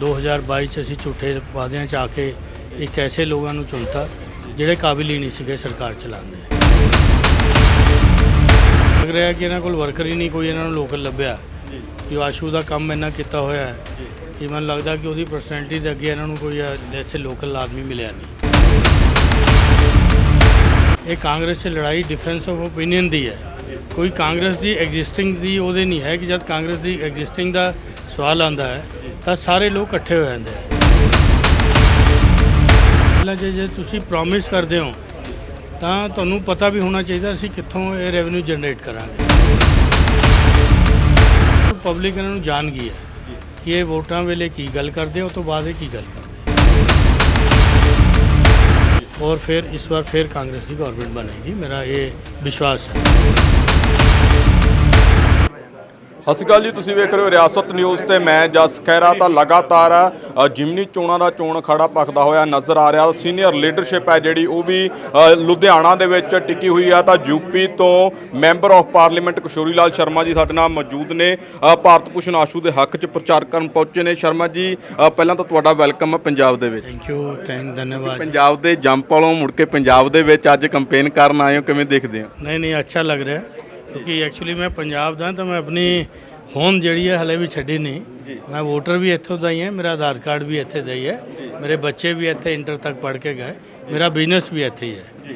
2022 ਚ ਅਸੀਂ ਝੂਠੇ ਵਾਅਦਿਆਂ ਚ ਆ ਕੇ ਇੱਕ ਐਸੇ ਲੋਕਾਂ ਨੂੰ ਚੁਣਤਾ ਜਿਹੜੇ ਕਾਬਿਲ ਹੀ ਨਹੀਂ ਸੀਗੇ ਸਰਕਾਰ ਚਲਾਉਣ ਦੇ। ਲੱਗ ਰਿਹਾ ਕਿ ਇਹਨਾਂ ਕੋਲ ਵਰਕਰ ਹੀ ਨਹੀਂ ਕੋਈ ਇਹਨਾਂ ਨੂੰ ਲੋਕਲ ਲੱਭਿਆ। ਕਿ ਆਸ਼ੂ ਦਾ ਕੰਮ ਇੰਨਾ ਕੀਤਾ ਹੋਇਆ ਹੈ ਕਿ ਮੈਨੂੰ ਲੱਗਦਾ ਕਿ ਉਹਦੀ ਪਰਸਨੈਲਿਟੀ ਦੇ ਅੱਗੇ ਇਹਨਾਂ ਨੂੰ ਕੋਈ ਇੱਥੇ ਲੋਕਲ ਆਦਮੀ ਮਿਲਿਆ ਨਹੀਂ। ਇਹ ਕਾਂਗਰਸ 'ਚ ਲੜਾਈ ਡਿਫਰੈਂਸ ਆਫ ਓਪੀਨੀਅਨ ਦੀ ਹੈ। ਕੋਈ ਕਾਂਗਰਸ ਦੀ ਐਗਜ਼ਿਸਟਿੰਗ ਦੀ ਉਹਦੇ ਨਹੀਂ ਹੈ ਕਿ ਜਦ ਕਾਂਗਰਸ ਦੀ ਐਗਜ਼ਿਸਟਿੰਗ ਦਾ ਸਵਾਲ ਆਂਦਾ ਹੈ ਤਾਂ ਸਾਰੇ ਲੋਕ ਇਕੱਠੇ ਹੋ ਜਾਂਦੇ ਆ। ਪਹਿਲਾਂ ਜੇ ਜੇ ਤੁਸੀਂ ਪ੍ਰੋਮਿਸ ਕਰਦੇ ਹੋ ਤਾਂ ਤੁਹਾਨੂੰ ਪਤਾ ਵੀ ਹੋਣਾ ਚਾਹੀਦਾ ਅਸੀਂ ਕਿੱਥੋਂ ਇਹ ਰੈਵਨਿਊ ਜਨਰੇਟ ਕਰਾਂਗੇ। ਪਬਲਿਕ ਇਹਨਾਂ ਨੂੰ ਜਾਣ ਗਈ ਹੈ ਕਿ ਇਹ ਵੋਟਾਂ ਵੇਲੇ ਕੀ ਗੱਲ ਕਰਦੇ ਆ, ਉਹ ਤੋਂ ਬਾਅਦ ਇਹ ਕੀ ਗੱਲ ਕਰਦੇ ਔਰ ਫਿਰ ਇਸ ਵਾਰ ਫਿਰ ਕਾਂਗਰਸ ਦੀ ਗਵਰਨਮੈਂਟ ਬਣੇਗੀ ਮੇਰਾ ਇਹ ਵਿਸ਼ਵਾਸ ਹੈ। ਸਤਿ ਸ਼੍ਰੀ ਅਕਾਲ ਜੀ ਤੁਸੀਂ ਵੇਖ ਰਹੇ ਹੋ ਰਿਆਸਤ ਨਿਊਜ਼ ਤੇ ਮੈਂ ਜਸ ਖਹਿਰਾ ਤਾਂ ਲਗਾਤਾਰ ਜਿਮਨੀ ਚੋਣਾਂ ਦਾ ਚੋਣ ਖੜਾ ਪੱਕਦਾ ਹੋਇਆ ਨਜ਼ਰ ਆ ਰਿਹਾ। ਸੀਨੀਅਰ ਲੀਡਰਸ਼ਿਪ ਹੈ ਜਿਹੜੀ ਉਹ ਵੀ ਲੁਧਿਆਣਾ ਦੇ ਵਿੱਚ ਟਿਕੀ ਹੋਈ ਆ। ਤਾਂ ਯੂਪੀ ਤੋਂ member of parliament Kishori Lal Sharma ji ਸਾਡੇ ਨਾਲ ਮੌਜੂਦ ਨੇ। ਭਾਰਤ ਭੂਸ਼ਣ ਆਸ਼ੂ ਦੇ ਹੱਕ 'ਚ ਪ੍ਰਚਾਰ ਕਰਨ ਪਹੁੰਚੇ ਨੇ। ਸ਼ਰਮਾ ਜੀ ਪਹਿਲਾਂ ਤਾਂ ਤੁਹਾਡਾ ਵੈਲਕਮ ਹੈ ਪੰਜਾਬ ਦੇ ਵਿੱਚ। ਥੈਂਕ ਯੂ ਥੈਂਕ ਧੰਨਵਾਦ। ਪੰਜਾਬ ਦੇ ਜੰਪ ਵਾਲੋਂ ਮੁੜ ਕੇ ਪੰਜਾਬ ਦੇ ਵਿੱਚ ਅੱਜ ਕੰਪੇਨ ਕਰਨ ਆਏ ਹੋ ਕਿਵੇਂ ਦੇਖਦੇ ਹੋ? ਨਹੀਂ ਨਹੀਂ ਅੱਛਾ ਲੱਗ ਰਿਹਾ। ਕਿਉਂਕਿ ਐਕਚੁਅਲੀ ਮੈਂ ਪੰਜਾਬ ਦਾ ਤਾਂ ਮੈਂ ਆਪਣੀ ਹੋਂਦ ਜਿਹੜੀ ਹੈ ਹਲੇ ਵੀ ਛੱਡੀ ਨਹੀਂ ਮੈਂ ਵੋਟਰ ਵੀ ਇੱਥੋਂ ਦਾ ਹੀ ਹਾਂ ਮੇਰਾ ਆਧਾਰ ਕਾਰਡ ਵੀ ਇੱਥੇ ਦਾ ਹੀ ਹੈ ਮੇਰੇ ਬੱਚੇ ਵੀ ਇੱਥੇ ਇੰਟਰ ਤੱਕ ਪੜ੍ਹ ਕੇ ਗਏ ਮੇਰਾ ਬਿਜ਼ਨਸ ਵੀ ਇੱਥੇ ਹੀ ਹੈ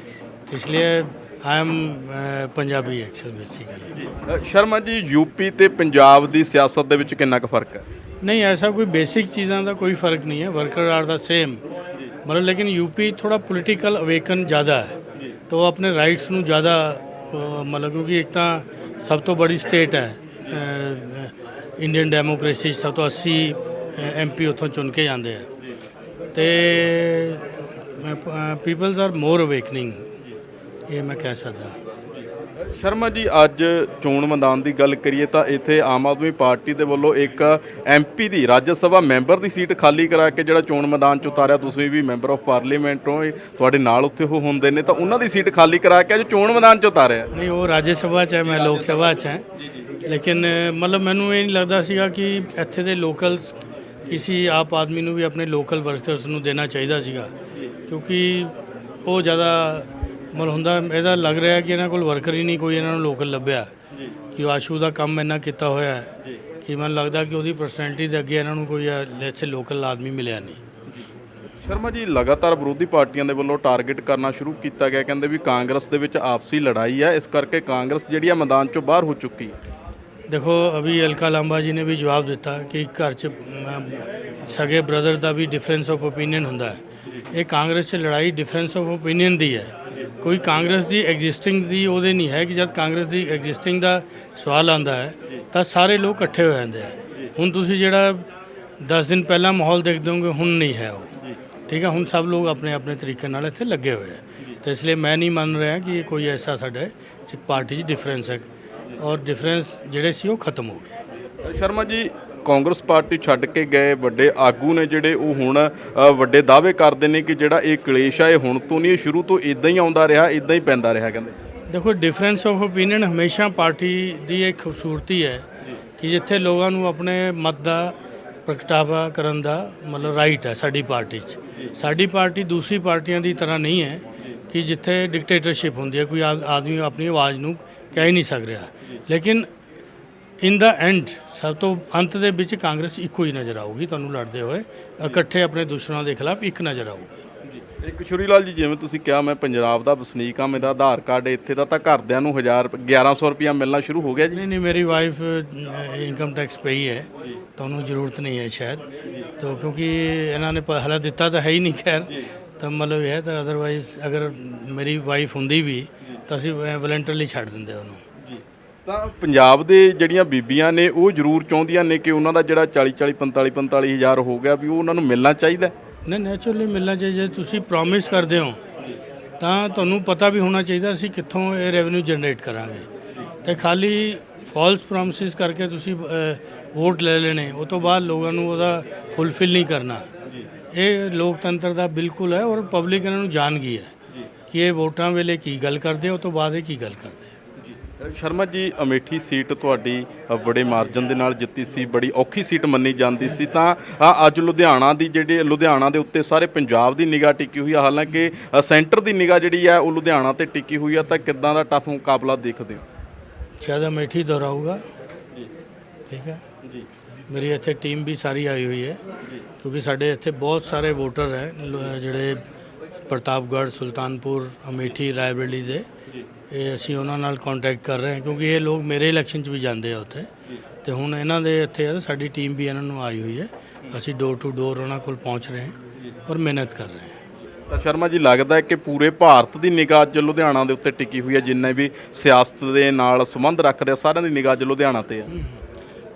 तो इसलिए I am Punjabi actual basically uh, Sharma ji UP ਤੇ ਪੰਜਾਬ ਦੀ ਸਿਆਸਤ ਦੇ ਵਿੱਚ ਕਿੰਨਾ ਕੁ ਫਰਕ ਹੈ नहीं ऐसा कोई बेसिक चीज़ों का कोई फ़र्क नहीं है वर्कर आर द सेम मतलब लेकिन यूपी थोड़ा पॉलिटिकल अवेकन ज़्यादा है तो वो अपने राइट्स ਨੂੰ ज़्यादा ਅ, ਮਤਲਬ ਕਿਉਂਕਿ ਇੱਕ ਤਾਂ ਸਭ ਤੋਂ ਬੜੀ ਸਟੇਟ ਹੈ ਇੰਡੀਅਨ ਡੈਮੋਕ੍ਰੇਸੀ 'ਚ ਸਭ ਤੋਂ 80 ਐਮਪੀ ਉੱਥੋਂ ਚੁਣ ਕੇ ਜਾਂਦੇ ਆ। ਤੇ ਪੀਪਲਸ ਆਰ ਮੋਰ ਅਵੇਕਨਿੰਗ ਇਹ ਮੈਂ ਕਹਿ ਸਕਦਾ। ਸ਼ਰਮਾ ਜੀ ਅੱਜ ਚੋਣ ਮੈਦਾਨ ਦੀ ਗੱਲ ਕਰੀਏ ਤਾਂ ਇੱਥੇ ਆਮ ਆਦਮੀ ਪਾਰਟੀ ਦੇ ਵੱਲੋਂ ਇੱਕ ਐਮਪੀ ਦੀ ਰਾਜ ਸਭਾ ਮੈਂਬਰ ਦੀ ਸੀਟ ਖਾਲੀ ਕਰਾ ਕੇ ਜਿਹੜਾ ਚੋਣ ਮੈਦਾਨ 'ਚ ਉਤਾਰਿਆ ਤੁਸੀਂ ਵੀ ਮੈਂਬਰ ਆਫ ਪਾਰਲੀਮੈਂਟ ਹੋ ਤੁਹਾਡੇ ਨਾਲ ਉੱਥੇ ਉਹ ਹੁੰਦੇ ਨੇ ਤਾਂ ਉਹਨਾਂ ਦੀ ਸੀਟ ਖਾਲੀ ਕਰਾ ਕੇ ਅੱਜ ਚੋਣ ਮੈਦਾਨ 'ਚ ਉਤਾਰਿਆ। ਨਹੀਂ ਉਹ ਰਾਜ ਸਭਾ 'ਚ ਹੈ ਮੈਂ ਲੋਕ ਸਭਾ 'ਚ ਹਾਂ। ਲੇਕਿਨ ਮਤਲਬ ਮੈਨੂੰ ਇਹ ਨਹੀਂ ਲੱਗਦਾ ਸੀਗਾ ਕਿ ਇੱਥੇ ਦੇ ਲੋਕਲ ਕਿਸੇ ਆਪ ਆਦਮੀ ਨੂੰ ਵੀ ਆਪਣੇ ਲੋਕਲ ਵਰਕਰਸ ਨੂੰ ਦੇਣਾ ਚਾਹੀਦਾ ਸੀਗਾ। ਕਿਉਂਕਿ ਉਹ ਜ਼ਿਆਦਾ ਮਤਲਬ ਹੁੰਦਾ ਇਹਦਾ ਲੱਗ ਰਿਹਾ ਕਿ ਇਹਨਾਂ ਕੋਲ ਵਰਕਰ ਹੀ ਨਹੀਂ ਕੋਈ ਇਹਨਾਂ ਨੂੰ ਲੋਕਲ ਲੱਭਿਆ। ਕਿ ਉਹ ਆਸ਼ੂ ਦਾ ਕੰਮ ਇੰਨਾ ਕੀਤਾ ਹੋਇਆ ਹੈ ਕਿ ਮੈਨੂੰ ਲੱਗਦਾ ਕਿ ਉਹਦੀ ਪਰਸਨੈਲਿਟੀ ਦੇ ਅੱਗੇ ਇਹਨਾਂ ਨੂੰ ਕੋਈ ਇੱਥੇ ਲੋਕਲ ਆਦਮੀ ਮਿਲਿਆ ਨਹੀਂ। ਸ਼ਰਮਾ ਜੀ ਲਗਾਤਾਰ ਵਿਰੋਧੀ ਪਾਰਟੀਆਂ ਦੇ ਵੱਲੋਂ ਟਾਰਗੇਟ ਕਰਨਾ ਸ਼ੁਰੂ ਕੀਤਾ ਗਿਆ। ਕਹਿੰਦੇ ਵੀ ਕਾਂਗਰਸ ਦੇ ਵਿੱਚ ਆਪਸੀ ਲੜਾਈ ਹੈ। ਇਸ ਕਰਕੇ ਕਾਂਗਰਸ ਜਿਹੜੀ ਆ ਮੈਦਾਨ 'ਚੋਂ ਬਾਹਰ ਹੋ ਚੁੱਕੀ। ਹੈ ਦੇਖੋ ਅਭੀ ਅਲਕਾ ਲਾਂਬਾ ਜੀ ਨੇ ਵੀ ਜਵਾਬ ਦਿੱਤਾ ਕਿ ਘਰ 'ਚ ਸਗੇ ਬ੍ਰਦਰ ਦਾ ਵੀ ਡਿਫਰੈਂਸ ਆਫ ਓਪੀਨੀਅਨ ਹੁੰਦਾ ਹੈ। ਇਹ ਕਾਂਗਰਸ 'ਚ ਲੜਾਈ ਡਿਫਰੈਂਸ ਆਫ ਓਪੀਨੀਅਨ ਦੀ ਹੈ। ਕੋਈ ਕਾਂਗਰਸ ਦੀ ਐਗਜ਼ਿਸਟਿੰਗ ਦੀ ਉਹਦੇ ਨਹੀਂ ਹੈ ਕਿ ਜਦ ਕਾਂਗਰਸ ਦੀ ਐਗਜ਼ਿਸਟਿੰਗ ਦਾ ਸਵਾਲ ਆਂਦਾ ਹੈ, ਤਾਂ ਸਾਰੇ ਲੋਕ ਇਕੱਠੇ ਹੋ ਜਾਂਦੇ ਆ। ਹੁਣ ਤੁਸੀਂ ਜਿਹੜਾ 10 ਦਿਨ ਪਹਿਲਾਂ ਮਾਹੌਲ ਦੇਖਦੇ ਹੋਗੇ ਹੁਣ ਨਹੀਂ ਹੈ ਉਹ। ਠੀਕ ਹੈ ਹੁਣ ਸਭ ਲੋਕ ਆਪਣੇ ਆਪਣੇ ਤਰੀਕੇ ਨਾਲ ਇੱਥੇ ਲੱਗੇ ਹੋਏ ਆ। ਤੇ ਇਸ ਲਈ ਮੈਂ ਨਹੀਂ ਮੰਨ ਰਿਹਾ ਕਿ ਇਹ ਕੋਈ ਐਸਾ ਸਾਡੇ ਪਾਰਟੀ 'ਚ ਡਿਫਰੈਂਸ ਹੈ। ਔਰ ਡਿਫਰੈਂਸ ਜਿਹੜੇ ਸੀ ਉਹ ਖਤਮ ਹੋ ਗਏ। ਸ਼ਰਮਾ ਜੀ ਕਾਂਗਰਸ ਪਾਰਟੀ ਛੱਡ ਕੇ ਗਏ, ਵੱਡੇ ਆਗੂ ਨੇ ਜਿਹੜੇ ਉਹ ਹੁਣ ਵੱਡੇ ਦਾਅਵੇ ਕਰਦੇ ਨੇ ਕਿ ਜਿਹੜਾ ਇਹ ਕਲੇਸ਼ ਆ, ਇਹ ਹੁਣ ਤੋਂ ਨਹੀਂ ਸ਼ੁਰੂ ਤੋਂ ਇਦਾਂ ਹੀ ਆਉਂਦਾ ਰਿਹਾ ਇਦਾਂ ਹੀ ਪੈਂਦਾ ਰਿਹਾ ਕਹਿੰਦੇ। ਦੇਖੋ ਡਿਫਰੈਂਸ ਆਫ ਓਪੀਨੀਅਨ ਹਮੇਸ਼ਾ ਪਾਰਟੀ ਦੀ ਇੱਕ ਖੂਬਸੂਰਤੀ ਹੈ ਕਿ ਜਿੱਥੇ ਲੋਕਾਂ ਨੂੰ ਆਪਣੇ ਮਤ ਦਾ ਪ੍ਰਗਟਾਵਾ ਕਰਨ ਦਾ ਮਤਲਬ ਰਾਈਟ ਹੈ ਸਾਡੀ ਪਾਰਟੀ 'ਚ। ਸਾਡੀ ਪਾਰਟੀ ਦੂਸਰੀ ਪਾਰਟੀਆਂ ਦੀ ਤਰ੍ਹਾਂ ਨਹੀਂ ਹੈ ਕਿ ਜਿੱਥੇ ਡਿਕਟੇਟਰਸ਼ਿਪ ਹੁੰਦੀ ਹੈ, ਕੋਈ ਆ- ਆਦਮੀ ਆਪਣੀ ਆਵਾਜ਼ ਨੂੰ ਕਹਿ ਹੀ ਨਹੀਂ ਸਕ ਰਿਹਾ। ਲੇਕਿਨ ਇਨ ਦਾ ਐਂਡ ਸਭ ਤੋਂ ਅੰਤ ਦੇ ਵਿੱਚ ਕਾਂਗਰਸ ਇੱਕੋ ਹੀ ਨਜ਼ਰ ਆਊਗੀ ਤੁਹਾਨੂੰ ਲੜਦੇ ਹੋਏ। ਇਕੱਠੇ ਆਪਣੇ ਦੁਸ਼ਮਣਾਂ ਦੇ ਖਿਲਾਫ ਇੱਕ ਨਜ਼ਰ ਆਊਗੀ। ਇੱਕ ਸ਼ੁਰੀ ਲਾਲ ਜੀ ਜਿਵੇਂ ਤੁਸੀਂ ਕਿਹਾ ਮੈਂ ਪੰਜਾਬ ਦਾ ਵਸਨੀਕ ਹਾਂ ਮੇਰਾ ਆਧਾਰ ਕਾਰਡ ਇੱਥੇ ਦਾ ਤਾਂ ਘਰਦਿਆਂ ਨੂੰ 1000 1100 ਰੁਪਇਆ ਮਿਲਣਾ ਸ਼ੁਰੂ ਹੋ ਗਿਆ ਜੀ। ਨਹੀਂ ਨਹੀਂ ਮੇਰੀ ਵਾਈਫ ਇਨਕਮ ਟੈਕਸ ਪਈ ਹੈ। ਤੁਹਾਨੂੰ ਜ਼ਰੂਰਤ ਨਹੀਂ ਹੈ ਸ਼ਾਇਦ। ਤਾਂ ਕਿਉਂਕਿ ਇਹਨਾਂ ਨੇ ਪਹਿਲਾ ਦਿੱਤਾ ਤਾਂ ਹੈ ਹੀ ਨਹੀਂ ਖੈਰ। ਤਾਂ ਮਤਲਬ ਇਹ ਹੈ ਤਾਂ ਅਦਰਵਾਈਜ਼ ਅਗਰ ਮੇਰੀ ਵਾਈਫ ਹੁੰਦੀ ਵੀ ਤਾਂ ਅਸੀਂ ਵਲੰਟਰਲੀ ਛੱਡ ਦਿੰਦੇ ਉਹਨੂੰ। ਤਾਂ ਪੰਜਾਬ ਦੇ ਜਿਹੜੀਆਂ ਬੀਬੀਆਂ ਨੇ ਉਹ ਜ਼ਰੂਰ ਚਾਹੁੰਦੀਆਂ ਨੇ ਕਿ ਉਹਨਾਂ ਦਾ ਜਿਹੜਾ 40 40 45 45 ਹਜ਼ਾਰ ਹੋ ਗਿਆ ਵੀ ਉਹ ਉਹਨਾਂ ਨੂੰ ਮਿਲਣਾ ਚਾਹੀਦਾ ਨਹੀਂ ਨੈਚੁਰਲੀ ਮਿਲਣਾ ਚਾਹੀਦਾ ਜੇ ਤੁਸੀਂ ਪ੍ਰੋਮਿਸ ਕਰਦੇ ਹੋ, ਤਾਂ ਤੁਹਾਨੂੰ ਪਤਾ ਵੀ ਹੋਣਾ ਚਾਹੀਦਾ ਅਸੀਂ ਕਿੱਥੋਂ ਇਹ ਰੈਵਨਿਊ ਜਨਰੇਟ ਕਰਾਂਗੇ। ਤੇ ਖਾਲੀ ਫਾਲਸ ਪ੍ਰੋਮਿਸਿਸ ਕਰਕੇ ਤੁਸੀਂ ਵੋਟ ਲੈ ਲੈਣੇ, ਉਹ ਤੋਂ ਬਾਅਦ ਲੋਕਾਂ ਨੂੰ ਉਹਦਾ ਫੁੱਲਫਿਲ ਨਹੀਂ ਕਰਨਾ। ਇਹ ਲੋਕਤੰਤਰ ਦਾ ਬਿਲਕੁਲ ਹੈ ਔਰ ਪਬਲਿਕ ਇਹਨਾਂ ਨੂੰ ਜਾਣ ਗਈ ਹੈ ਕਿ ਇਹ ਵੋਟਾਂ ਵੇਲੇ ਕੀ ਗੱਲ ਕਰਦੇ ਉਹ ਤੋਂ ਬਾਅਦ ਇਹ ਕੀ ਗੱਲ ਕਰਦੇ ਸ਼ਰਮਾ ਜੀ ਅਮੇਠੀ ਸੀਟ ਤੁਹਾਡੀ ਬੜੇ ਮਾਰਜਨ ਦੇ ਨਾਲ ਜਿੱਤੀ ਸੀ ਬੜੀ ਔਖੀ ਸੀਟ ਮੰਨੀ ਜਾਂਦੀ ਸੀ। ਤਾਂ ਅੱਜ ਲੁਧਿਆਣਾ ਦੀ ਜਿਹੜੇ ਲੁਧਿਆਣਾ ਦੇ ਉੱਤੇ ਸਾਰੇ ਪੰਜਾਬ ਦੀ ਨਿਗਾਹ ਟਿੱਕੀ ਹੋਈ ਹੈ ਹਾਲਾਂਕਿ ਸੈਂਟਰ ਦੀ ਨਿਗਾਹ ਜਿਹੜੀ ਹੈ ਉਹ ਲੁਧਿਆਣਾ ਤੇ ਟਿੱਕੀ ਹੋਈ ਹੈ ਤਾਂ ਕਿੱਦਾਂ ਦਾ ਟਫ ਮੁਕਾਬਲਾ ਦੇਖਦੇ ਹੋ? ਸ਼ਾਇਦ ਅਮੇਠੀ ਦੁਹਰਾਊਗਾ। ਜੀ। ਠੀਕ ਹੈ। ਜੀ। ਮੇਰੀ ਇੱਥੇ ਟੀਮ ਵੀ ਸਾਰੀ ਆਈ ਹੋਈ ਹੈ। ਕਿਉਂਕਿ ਸਾਡੇ ਇੱਥੇ ਬਹੁਤ ਸਾਰੇ ਵੋਟਰ ਹੈ ਜਿਹੜੇ ਪ੍ਰਤਾਪਗੜ੍ਹ ਸੁਲਤਾਨਪੁਰ ਅਮੇਠੀ ਰਾਏਬਰੇਲੀ ਦੇ। ਇਹ ਅਸੀਂ ਉਹਨਾਂ ਨਾਲ ਕੰਟੈਕਟ ਕਰ ਰਹੇ ਹਾਂ ਕਿਉਂਕਿ ਇਹ ਲੋਕ ਮੇਰੇ ਇਲੈਕਸ਼ਨ 'ਚ ਵੀ ਜਾਂਦੇ ਆ ਉੱਥੇ। ਤੇ ਹੁਣ ਇਹਨਾਂ ਦੇ ਇੱਥੇ ਆ ਸਾਡੀ ਟੀਮ ਵੀ ਇਹਨਾਂ ਨੂੰ ਆਈ ਹੋਈ ਹੈ। ਅਸੀਂ ਡੋਰ ਟੂ ਡੋਰ ਉਹਨਾਂ ਕੋਲ ਪਹੁੰਚ ਰਹੇ ਹਾਂ ਔਰ ਮਿਹਨਤ ਕਰ ਰਹੇ ਹਾਂ। ਤਾਂ ਸ਼ਰਮਾ ਜੀ ਲੱਗਦਾ ਹੈ ਕਿ ਪੂਰੇ ਭਾਰਤ ਦੀ ਨਿਗਾਹ ਅੱਜ ਲੁਧਿਆਣਾ ਦੇ ਉੱਤੇ ਟਿਕੀ ਹੋਈ ਹੈ ਜਿੰਨੇ ਵੀ ਸਿਆਸਤ ਦੇ ਨਾਲ ਸੰਬੰਧ ਰੱਖਦੇ ਆ ਸਾਰਿਆਂ ਦੀ ਨਿਗਾਹ ਅੱਜ ਲੁਧਿਆਣਾ ਤੇ ਆ।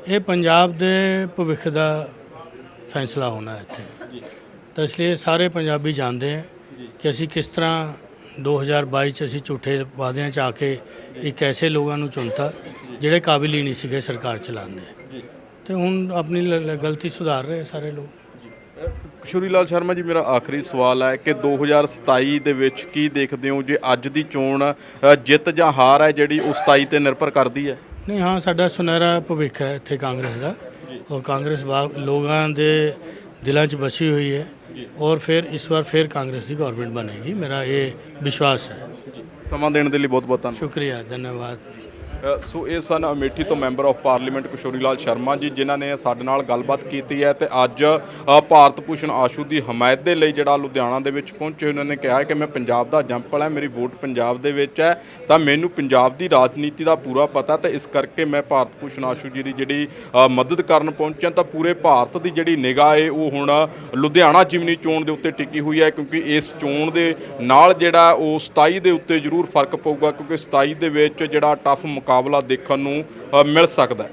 ਇਹ ਪੰਜਾਬ ਦੇ ਭਵਿੱਖ ਦਾ ਫੈਸਲਾ ਹੋਣਾ ਹੈ ਇੱਥੇ। ਤਾਂ ਇਸ ਲਈ ਸਾਰੇ ਪੰਜਾਬੀ ਜਾਣਦੇ ਹੈ ਕਿ ਅਸੀਂ ਕਿਸ ਤਰ੍ਹਾਂ 2022 ਚ ਅਸੀਂ ਝੂਠੇ ਵਾਅਦਿਆਂ ਚ ਆ ਕੇ ਇੱਕ ਐਸੇ ਲੋਕਾਂ ਨੂੰ ਚੁਣਤਾ ਜਿਹੜੇ ਕਾਬਿਲ ਹੀ ਨਹੀਂ ਸੀਗੇ ਸਰਕਾਰ ਚਲਾਉਣ ਦੇ। ਤੇ ਹੁਣ ਆਪਣੀ ਲ- ਲ- ਗਲਤੀ ਸੁਧਾਰ ਰਹੇ ਸਾਰੇ ਲੋਕ। ਸ਼ੁਰੀ ਲਾਲ ਸ਼ਰਮਾ ਜੀ ਮੇਰਾ ਆਖਰੀ ਸਵਾਲ ਹੈ ਕਿ 2027 ਦੇ ਵਿੱਚ ਕੀ ਦੇਖਦੇ ਹੋ? ਜੇ ਅੱਜ ਦੀ ਚੋਣ ਅ, ਜਿੱਤ ਜਾਂ ਹਾਰ ਹੈ ਜਿਹੜੀ ਉਹ 27 ਤੇ ਨਿਰਭਰ ਕਰਦੀ ਹੈ? ਨਹੀਂ ਹਾਂ ਸਾਡਾ ਸੁਨਹਿਰਾ ਭਵਿੱਖ ਹੈ ਇੱਥੇ ਕਾਂਗਰਸ ਦਾ। ਔਰ ਕਾਂਗਰਸ ਵਾ- ਲੋਕਾਂ ਦੇ ਦਿਲਾਂ 'ਚ ਬਸੀ ਹੋਈ ਹੈ ਔਰ ਫਿਰ ਇਸ ਵਾਰ ਫਿਰ ਕਾਂਗਰਸ ਦੀ ਗਵਰਨਮੈਂਟ ਬਣੇਗੀ। ਮੇਰਾ ਇਹ ਵਿਸ਼ਵਾਸ ਹੈ। ਸਮਾਂ ਦੇਣ ਦੇ ਲਈ ਬਹੁਤ ਬਹੁਤ ਧੰਨਵਾਦ। ਸ਼ੁਕਰੀਆ ਧੰਨਵਾਦ। ਸੋ ਇਹ ਸਨ ਅਮੇਠੀ ਤੋਂ member of parliament Kishori Lal Sharma ji, ਜਿਨ੍ਹਾਂ ਨੇ ਸਾਡੇ ਨਾਲ ਗੱਲਬਾਤ ਕੀਤੀ ਹੈ ਤੇ ਅੱਜ ਭਾਰਤ ਭੂਸ਼ਣ ਆਸ਼ੂ ਦੀ ਹਮਾਇਤ ਦੇ ਲਈ ਜਿਹੜਾ ਲੁਧਿਆਣਾ ਦੇ ਵਿੱਚ ਪਹੁੰਚੇ ਉਹਨਾਂ ਨੇ ਕਿਹਾ ਕਿ ਮੈਂ ਪੰਜਾਬ ਦਾ ਜੰਪਲ ਹੈ, ਮੇਰੀ ਵੋਟ ਪੰਜਾਬ ਦੇ ਵਿੱਚ ਹੈ, ਤਾਂ ਮੈਨੂੰ ਪੰਜਾਬ ਦੀ ਰਾਜਨੀਤੀ ਦਾ ਪੂਰਾ ਪਤਾ ਤੇ ਇਸ ਕਰਕੇ ਮੈਂ ਭਾਰਤ ਭੂਸ਼ਣ ਆਸ਼ੂ ਜੀ ਦੀ ਜਿਹੜੀ ਮਦਦ ਕਰਨ ਪਹੁੰਚਿਆ ਤਾਂ ਪੂਰੇ ਭਾਰਤ ਦੀ ਜਿਹੜੀ ਨਿਗਾਹ ਏ ਉਹ ਹੁਣ ਲੁਧਿਆਣਾ ਜਿਮਨੀ ਚੋਣ ਦੇ ਉੱਤੇ ਟਿੱਕੀ ਹੋਈ ਹੈ, ਕਿਉਂਕਿ ਇਸ ਚੋਣ ਦੇ ਨਾਲ ਜਿਹੜਾ ਉਹ 27 ਦੇ ਉੱਤੇ ਜ਼ਰੂਰ ਫ਼ਰਕ ਪਊਗਾ, ਕਿਉਂਕਿ 27 ਦੇ ਵਿੱਚ ਜਿਹੜਾ ਟਫ ਮੁਕਾਬਲਾ ਦੇਖਣ ਨੂੰ ਮਿਲ ਸਕਦਾ